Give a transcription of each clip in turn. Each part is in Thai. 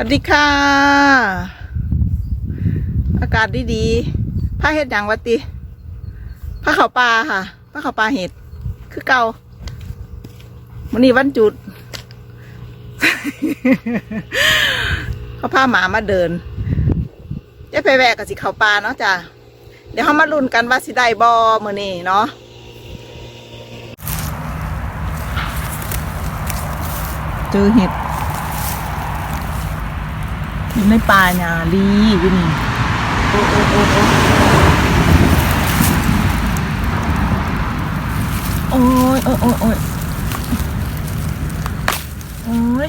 วัสดีค่ะ อากาศดีดีๆผ้าเห็ดอย่างวัติผ้าขาวปลาค่ะผ้าขาวปลาเห็ด คือเก่าวันนี้วันจุด เขาพาหมามาเดินจะไปแวะกับสิเขาปลาเนาะจ้ะ เดี๋ยวเขามาลุ้นกันว่าสิได้บอมือนี้เนาะเจอเห็ด อยู่ในป่าหญ้าลีอยู่นี่โอ้โอ้ยโอ้ยโอ้ยโอ้ยโอ้ย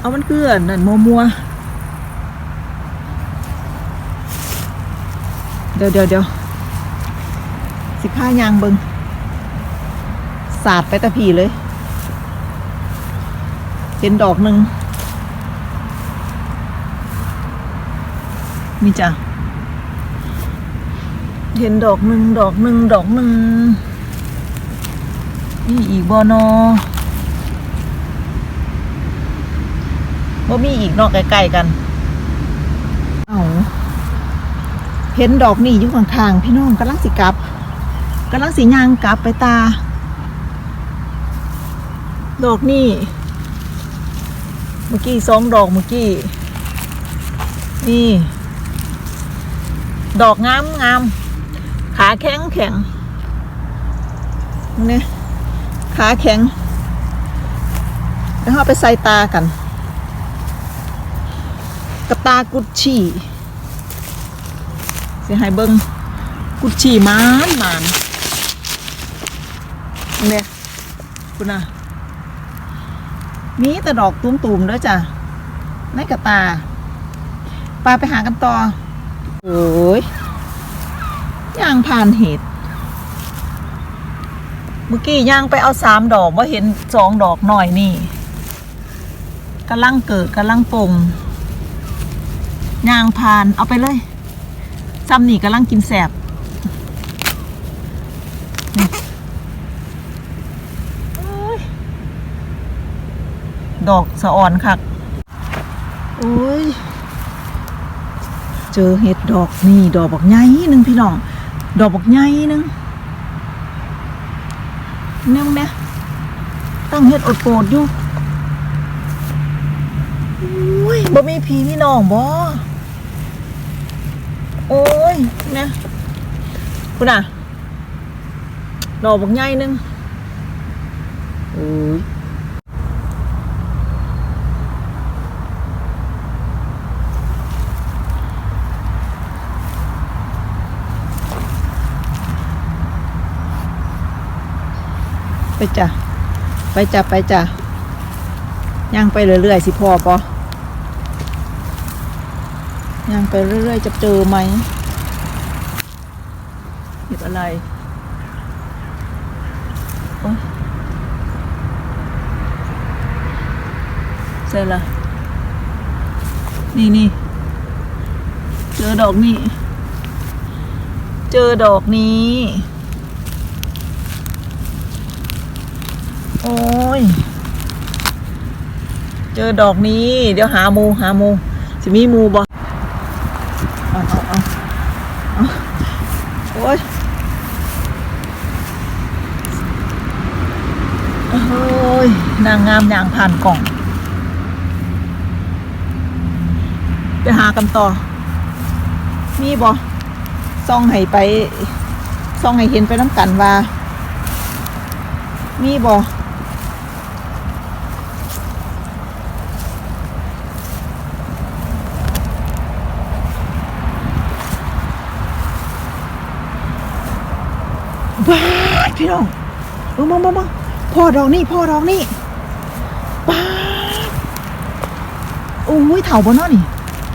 เอามันเกลื่อนนั่นมัวมัวเดี๋ยวเดี๋ยวเดี๋ยวสิผ้ายางเบิงสาดไปตะพีเลย เห็นดอกหนึ่งนี่จ้ะเห็นดอกหนึ่งดอกหนึ่งดอกหนึ่งนี่อีกบอนอว่ามีอีกนอกใกล้ๆกัน เอาเห็นดอกนี่อยู่ข้างๆพี่น้องกำลังสิกลับกำลังสิยางกลับไปตา ดอกนี่ เมื่อกี้สองดอกเมื่อกี้ นี่ ดอกงามงามขาแข็งแข็งนี่ขาแข็งแล้วเอาไปใส่ตากัน กระตากุดชี่เสียหายเบิงกุดชี่มานมานเนี่ยคุณน่ะ มีแต่ดอกตุ้มๆเด้อจ้ะในกระตาปลาไปหากันต่อโอ้ยย่างผ่านเหตุเมื่อกี้ย่างไปเอาสามดอกว่าเห็นสองดอกหน่อยนี่กำลังเกิดกำลังปงย่างผ่านเอาไปเลยซ้ำนี่กำลังกินแสบนี่โอ้ย ดอกสะอ่อนคักโอ้ย เจอเห็ดดอกนี่ดอกบักใหญ่หนึ่งพี่น้อง ดอกบักใหญ่หนึ่งเนี่ยมึงเนี่ยตั้งเห็ดอดโกรธอยู่โอ้ยบ่มีพีมีน้องบ่โอ้ยเนี่ยคุณอะดอกบักใหญ่หนึ่งโอ้ย ไปจ้ะ ไปจ้ะ ไปจ้ะย่างไปเรื่อยๆสิพอปอย่างไปเรื่อยๆ จะเจอไหมหยิบอะไรโอ๊ยเสร็จละนี่นี่เจอดอกนี้ เจอดอกนี้ อ้ย เจอดอกนี้ เดี๋ยวหาหมูหาหมูจะมีหมูบ่เอเอาเอาเอาโอ้ยโอ้ย นางงามยางผ่านกล่อง ไปหากันต่อ มีบ่ซ่องให้ไปซ่องให้เห็นไปน้ำกันว่า มีบ่ ว้าดพี่น้องมึงมึงมึงมึงพ่อดอกนี่พ่อดอกนี่ป้าดโอ้ยเถ่าบ่เนาะนี่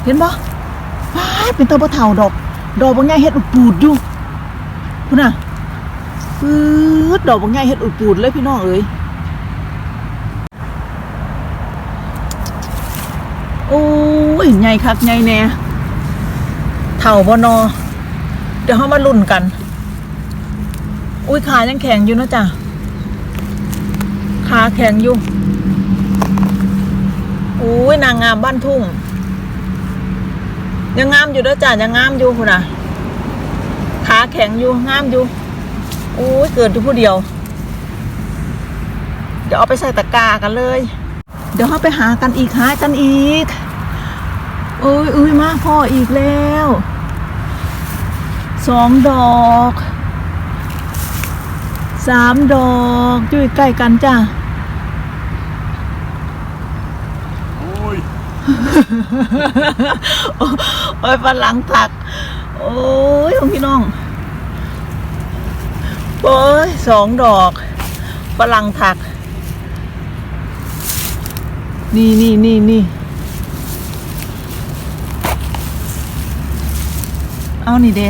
เห็นบ่ป้าดเป็นตัวบ่เถ่าดอก ดอกบางใหญ่เฮ็ดอุดปูดอยู่พุ่นน่ะปื๊ดดอกบางใหญ่เฮ็ดอุดปูดเลยพี่น้องเอ้ยโอ้ยใหญ่คักใหญ่แน่เท่าบ่นอเดี๋ยวเฮามาลุ้นกัน อุ้ยขายังแข็งอยู่นะจ้ะขาแข็งอยู่อุ้ยนางงามบ้านทุ่ง ยังงามอยู่เด้อจ้ะยังงามอยู่คุณน่ะขาแข็งอยู่งามอยู่โอ้ยเกิดอยู่ผู้เดียว เดี๋ยวเอาไปใส่ตะกร้ากันเลย เดี๋ยวเขาไปหากันอีกหากันอีกเอ้ยอุ้ยมาพ่ออีกแล้วสองดอก สามดอกอยู่ใกล้กันจ้ะโอ้ยโอ้ยฝรั่งถัก โอ้ยของพี่น้อง โอ้ยสองดอกฝรั่งถัก นี่นี่นี่นี่เอานี่เด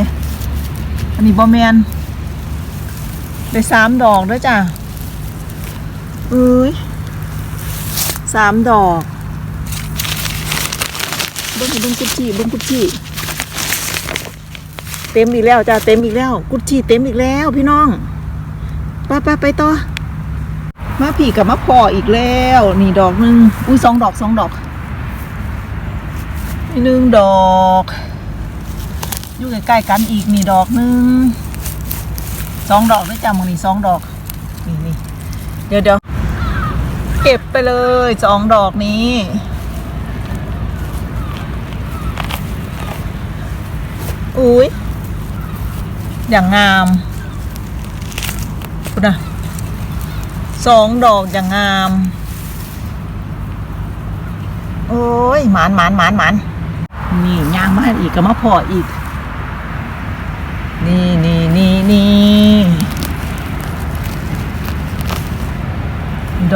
อันนี้บอแมน ได้สามดอกด้วยจ้ะเอ้ยสามดอกเบิ้งเบิ้งกุชชี่เบิ้งกุชชี่เต็มอีกแล้วจ้าเต็มอีกแล้ว กุชชี่เต็มอีกแล้วพี่น้องไปไปไปต่อมาผีกับมาพออีกแล้ว นี่ดอกหนึ่งอุ้ยสองดอกสองดอกหนึ่งดอก อยู่ใกล้ๆกันอีกนี่ดอกหนึ่ง สองดอกด้วยจ้ามึงนี่สองดอกนี่นี่เดี๋ยวเดี๋ยวเก็บไปเลยสองดอกนี้อุ้ยอย่างงามคุณนะสองดอกอย่างงาม โอ้ยหมานหมานหมานหมานนี่ย่างมาอีกก็มาพออีก นี่นี่นี่นี่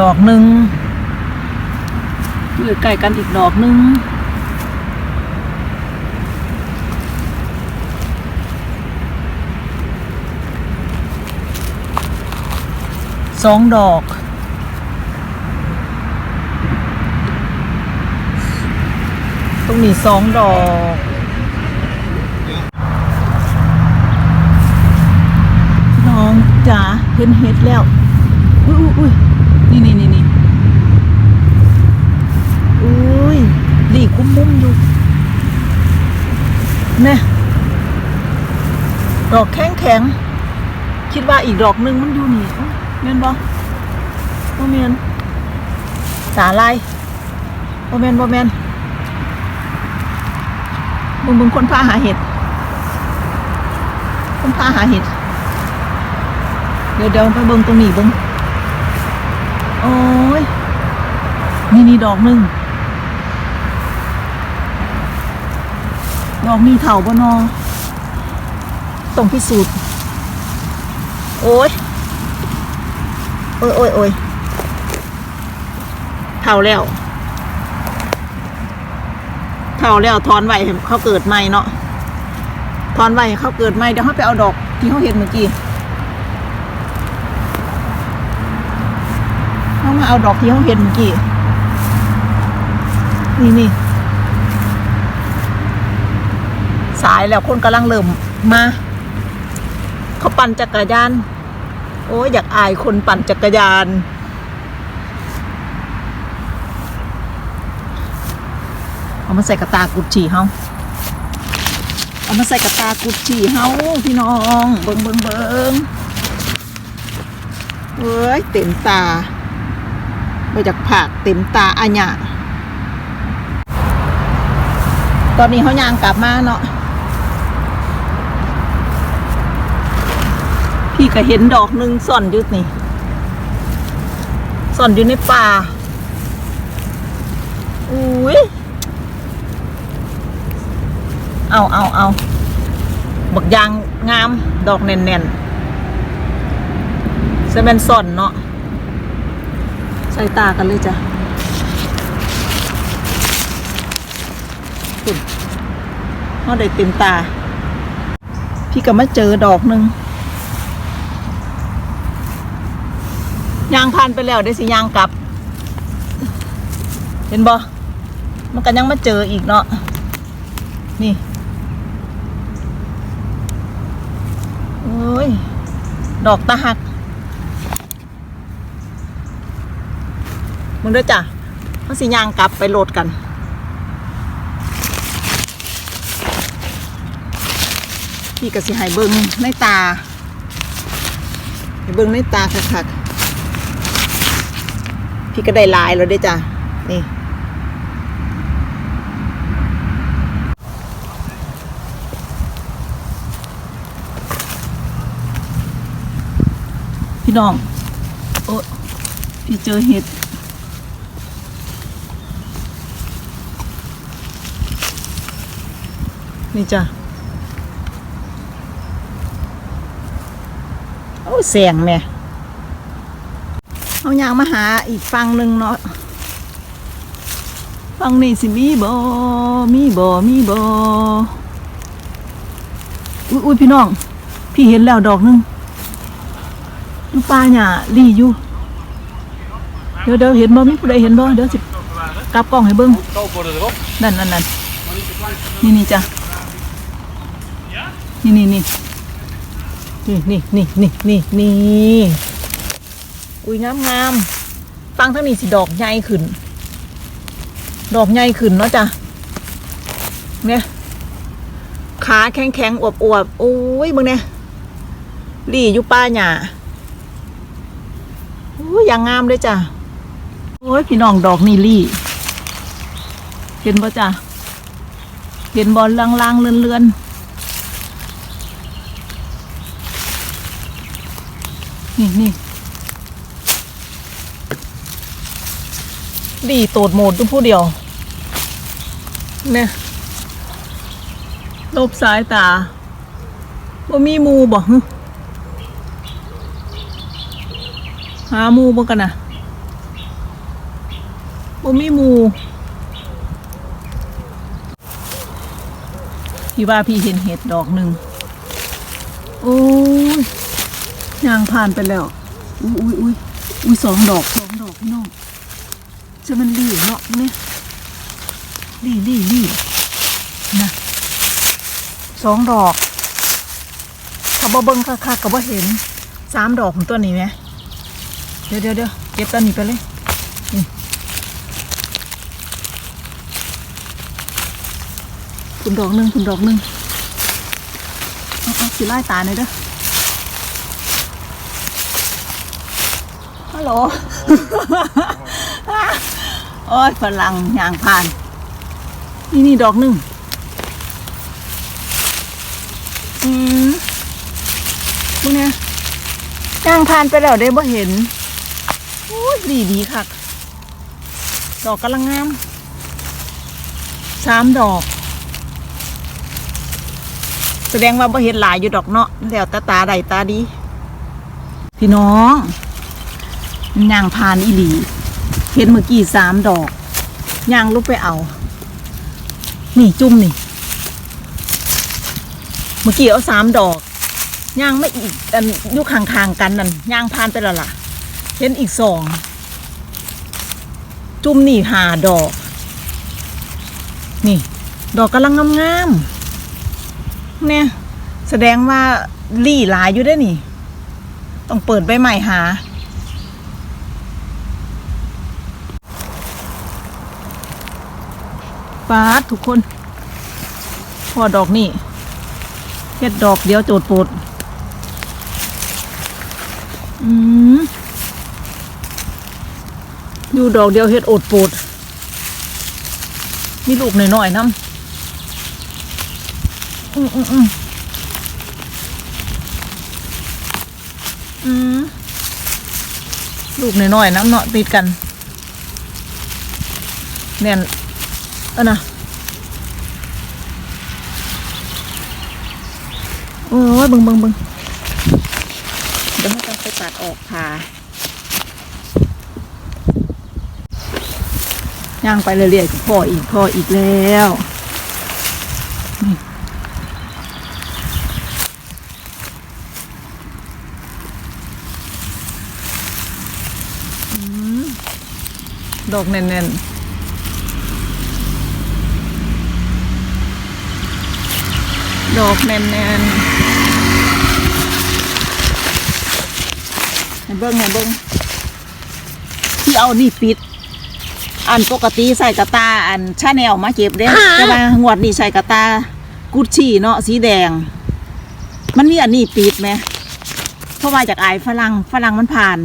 ดอกหนึ่งอยู่ใกล้กันอีกดอกหนึ่งสองดอก ตรงนี้สองดอกน้องจ๋าเห็นเห็ดแล้ว อุ้ยอุ้ยอุ้ยนี่นี่นี่นี่อุ้ยดี คุ้มมุมอยู่เนี่ยดอกแข็งแข็งคิดว่าอีกดอกหนึงมันอยู่นี่เมียนบ่บ่เมียนสาลายบ่เมียนบ่เมียนมึงมึงคนพาหาเห็ดคนพาหาเห็ดเดี๋ยวเดี๋ยวไปเบิ่งตรงนี้เบิ่งโอ้ยนี่นี่ดอกหนึ่ง ดอกนี้เถาบ่นอต้องพิสูจน์ โอ้ย โอ้ยโอ้ยโอ้ยเท่าแล้วเท่าแล้วทอนไว้ให้เขาเกิดใหม่เนาะทอนไห้เขาเกิดใหม่เดี๋ยวเขาไปเอาดอกที่เขาเห็นเมื่อกี้เขามาเอาดอกที่เขาเห็นเมื่อกี้ นี่นี่ สายแล้วคนกำลังเริ่มมา เขาปั่นจักรยาน โอ้ยอยากอายคนปั่นจักรยานเอามาใส่กระตากุดฉี่เฮาเอามาใส่กระตากุดฉี่เฮาพี่น้อง เบิงเบิงเบิงเอ้ยเต็มตาไปจากผักเต็มตาอาญะตอนนี้เขายางกลับมาเนาะ พี่ก็เห็นดอกหนึ่งซ่อนอยู่นี่ซ่อนอยู่ในป่าอุ้ยเอาเอาเอาบักยางงามดอกแน่นๆเซเมนซ่อนเนาะใส่ตากันเลยจ้ะคุณเขาได้เต็มตา พี่ก็มาเจอดอกหนึ่ง ยางพันไปแล้วได้สิยางกลับ เห็นบ่มันก็ยังมาเจออีกเนาะนี่โอ้ย ดอกตาหักมึงด้วยจ้ะมันสิยางกลับไปโหลดกันพี่ก็สิให้เบิงในตาให้เบิงในตาคักๆ พี่ก็ได้ลายแล้วด้อจ้ะ นี่ พี่น้อง โอ้พี่เจอเห็ดนี่จ้ะโอ้เสียงแม่ เอายางมาหาอีกฟังหนึ่งเนาะฟังนี่สิมีบ่มีบ่มีบอุ้ยอุ้ยพี่น้อง พี่เห็นแล้วดอกหนึงอยู่ป่าหญ้าลีอยู่เดี๋ยวเดี๋ยวเห็นบ่มีผู้ใดเห็นบ่เดี๋ยวสิกลับกล้องให้เบิ่งนั่นนั่นนั่นนี่นี่จ้ะนี่นี่นี่นี่นี่นี่นี่นี่ อุยงามงามฟังทั้งนี้สิดอกใหญ่ขึ้น ดอกใหญ่ขึ้นเนาะจ้ะเนี่ยขาแข็งแข็งอวบอวบๆโอ้ยมึงเนี่ยลี่อยู่ป่าหญ้าโอ้ยอย่างงามเลยจ้ะโอ้ยพี่น้องดอกนี่ลี่เห็นบ่จ้ะเห็นบอลลางๆเลื่อนๆนี่นี่ ดีโตดโหมดทุกผู้เดียว เนี่ยลบสายตาบ่มีมูบ่หึหามูบ่กันนะบ่มีมูพี่ว่าพี่เห็นเห็ดดอกหนึ่งโอ้ยยางผ่านไปแล้ว อุ้ยอุ้ยอุ้ยอุ้ยสองดอกสองดอกพี่น้อง จะมันรีเนาะเนี่ยรีรีรีนะสองดอกถ้าบ่เบิ้งค่ะค่ะก็บ่เห็นสามดอกของตัวนี้ไหมเดี๋ยวเดี๋ยวเดี๋ยวเก็บตัวนี้ไปเลยคุณดอกหนึ่งคุณดอกหนึ่งเอาเอาสิไล่ตาหน่อยเด้อฮัลโหล โอ้ยฝรั่งยางผ่าน นี่นี่ดอกหนึ่งอืมพวกเนี้ยยางผ่านไปแล้วได้บ่เห็นโอ้ยดีดีคักดอกกำลังงามสามดอก แสดงว่าบ่เห็นหลายอยู่ดอกเนาะแล้วแต่ตาใดตาดี พี่น้องย่างพานอีหลี เห็นเมื่อกี้สามดอกย่างลุกไปเอา นี่จุ่มนี่ เมื่อกี้เอาสามดอกย่างไม่อีกอันอยุคห่างๆกันนั่นย่างพานไปแล้วล่ะ เห็นอีกสองจุ่มนี่หาดอก นี่ ดอกกำลังงามๆเนี่ย แสดงว่าลี่หลายอยู่ได้นี่ ต้องเปิดใบใหม่หา ปาดทุกคนพอดอกนี่เฮ็ดดอกเดียวโจดโปดอืมอยู่ดอกเดียวเฮ็ดโอดโปดมีลูกหน่อยๆน้ำอืมอืมอืมอืมลูกหน้อยๆน้ำเนาะติดกันแน่น ออนะโอ้ยเบึงเบึงเบึงเดี๋ยวให้ต้องไปตัดออกผ่าย่างไปเรื่อยๆพ่ออีกพ่ออีกแล้วดอกแน่นๆ ดอกแน่นๆให้เบิ้งให้เบิ้งที่เอานี่ปิด อันปกติใส่กระตา อันชาแนลมาเก็บเด้แต่ว่างวดนี้ใส่กระตา กุชชี่เนาะสีแดง มันมีอันนี้ปิดไหมเพราะว่าจากอายฝรั่งฝรั่งมันผ่าน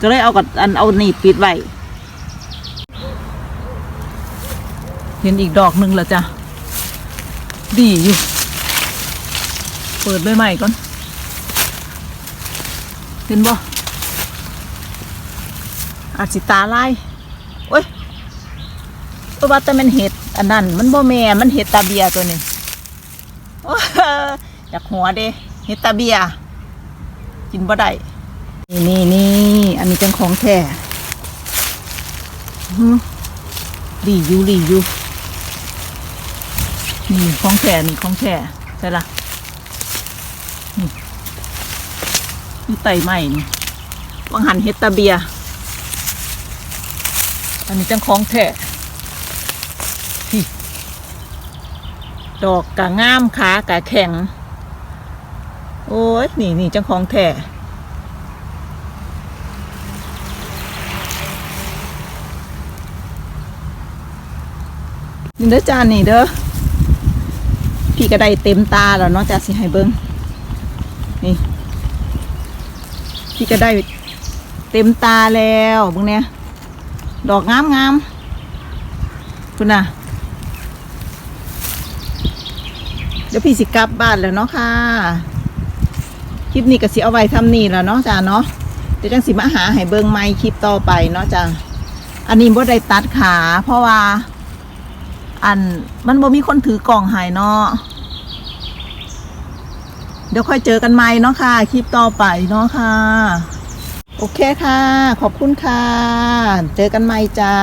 ก็เลยเอากับอันเอานี่ปิดไว้เห็นอีกดอกหนึ่งแล้วจ้ะ ดีอยู่ เปิดใบใหม่ก่อน เห็นบ่อาจสิตาลายโอ้ยเพว่าแต่มันเห็ดอันนั้น มันบ่แม่ มันเห็ดตาเบียตัวนี้อยากหัวเด้เห็ดตาเบีย กินบ่ได้นี่นี่นี่อันนี้เป็นของแท้ดีอยู่ดีอยู่ นี่ของแท้นี่ของแท้ใช่ละนี่นี่ไตใหม่นี่วังหันเฮดตาเบีย อันนี้จังของแท้พี่ดอกกะงามขากะแข็ง โอ้ยนี่นี่จังของแท้นี่เด้อจานนี่เด้อ พี่ก็ได้เต็มตาแล้วเนาะจ้าสิให้เบิ้งนี่ พี่ก็ได้เต็มตาแล้วเบิ้งเนี่ยดอกงามงามคุณน่ะ เดี๋ยวพี่สิกลับบ้านแล้วเนาะค่ะ คลิปนี้ก็สิเอาไว้ทำนี่แล้วเนาะจ้าเนาะเดี๋ยวจังสิมาหาให้เบิ้งไม้คลิปต่อไปเนาะจ้าอันนี้บ่ได้ตัดขา เพราะว่าอันมันบ่มีคนถือกล่องให้เนาะ เดี๋ยวค่อยเจอกันใหม่เนาะค่ะ คลิปต่อไปเนาะค่ะ โอเคค่ะ ขอบคุณค่ะ เจอกันใหม่จ้า